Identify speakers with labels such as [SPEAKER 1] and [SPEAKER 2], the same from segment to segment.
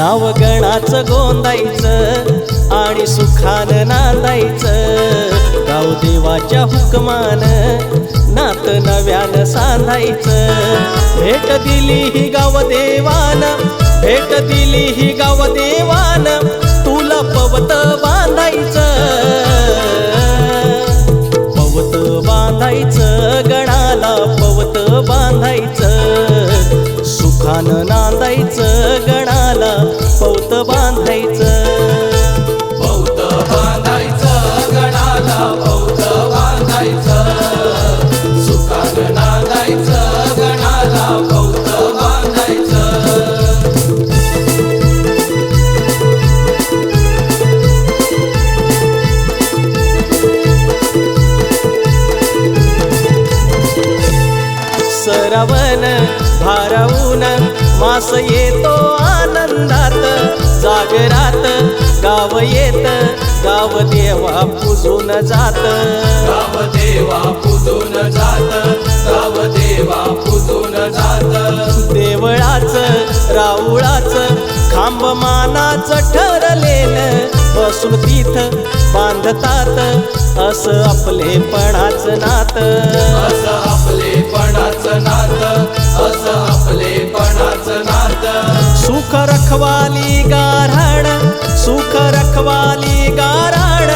[SPEAKER 1] नाव गणाच गोंदायचं आणि सुखानं नांदायचं. गाव देवाच्या हुकमान नात नव्यान सांधायचं. भेट दिली ही गाव देवान भेट दिली ही गाव देवान तुला पवत बांधायचं. पवत बांधायचं गणाला पवत बांधायचं. भारावून मास येतो आनंदात. जागरात गाव येत गाव देवा पुजून जात.
[SPEAKER 2] गाव देवा पुजून जात गाव देवा पुजून जात.
[SPEAKER 1] देवळाच राऊळाच खांब मानाच ठरलेलं बसून तिथ बांधतात असं आपलेपणाचं नात. सुख रखवाली गाराड सुख रखवाली गाराड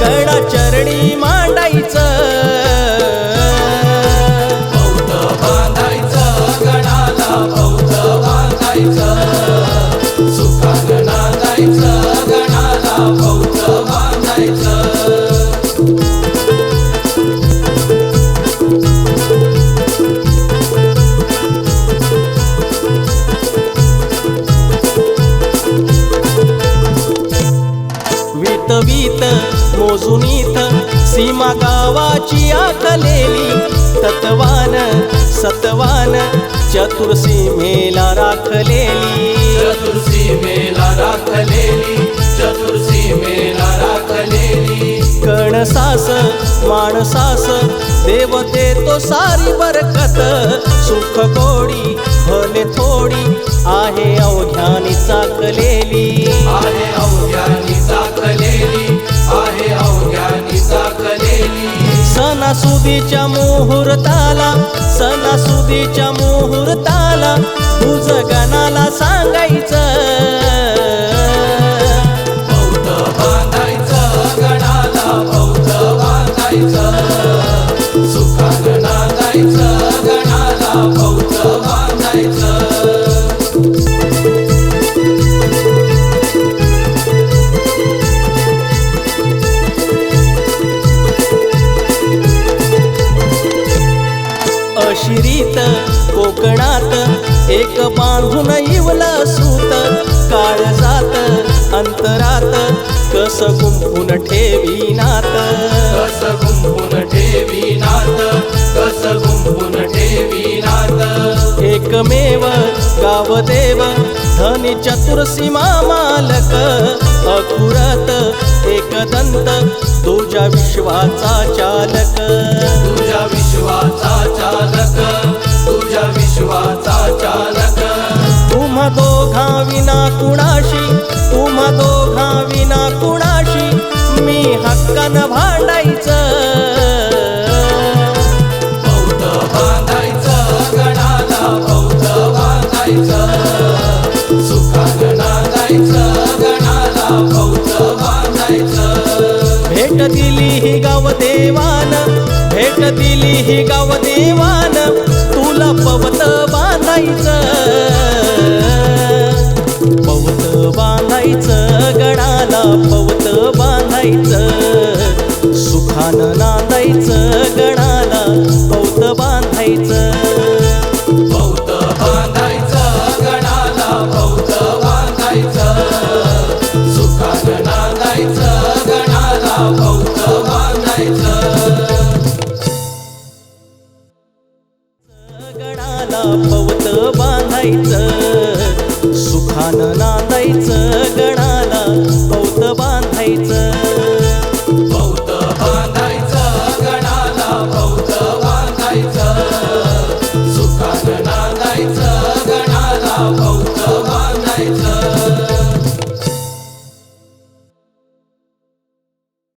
[SPEAKER 1] गडा चरणी मांडायचं.
[SPEAKER 2] बांधायचं गणाला पौत बांधायचं.
[SPEAKER 1] वीत वीत मोजून इथ सीमा गावाची आखलेली तत्वान सत्वान चतुर्सीमेला राखलेली.
[SPEAKER 2] चतुर्सी मेला राखलेली चतुर्सी मेला राखलेली.
[SPEAKER 1] कणसास माणसास देव देतो सारी बरकत. सुख कोडी भले थोडी आहे अवघ्यानी चाकलेली.
[SPEAKER 2] आहे अवघ्यानी चाकलेली.
[SPEAKER 1] मुहूर्ताला सणासुदीच्या अशिरीत कोकणात एक बांधून इवला सूत काळजात अंतरात कस गुंफून ठेवी नात?
[SPEAKER 2] कस गुंफून ठेवी नात? कस गुंफून ठेवी नात?
[SPEAKER 1] एकमेव गावदेव धनी चतुर्सीमा मालक अकुरत एकदंत तुझ्या विश्वाचा चालक. दोघा विना कुणाशी? तुम्हा दोघा विना कुणाशी? मी हक्कानं भांडायचं. भेट दिली ही गाव देवान भेट दिली ही गाव देवान तुला पवत बांधायचं. बांधायचं बांधायचं गणाला
[SPEAKER 2] पौत बांधायचं सुखानं नांदायचं गणाला पौत बांधायचं
[SPEAKER 1] गणाला पवत बांधायचं सुखानं नांदायचं गणाला पवत
[SPEAKER 2] बांधायचं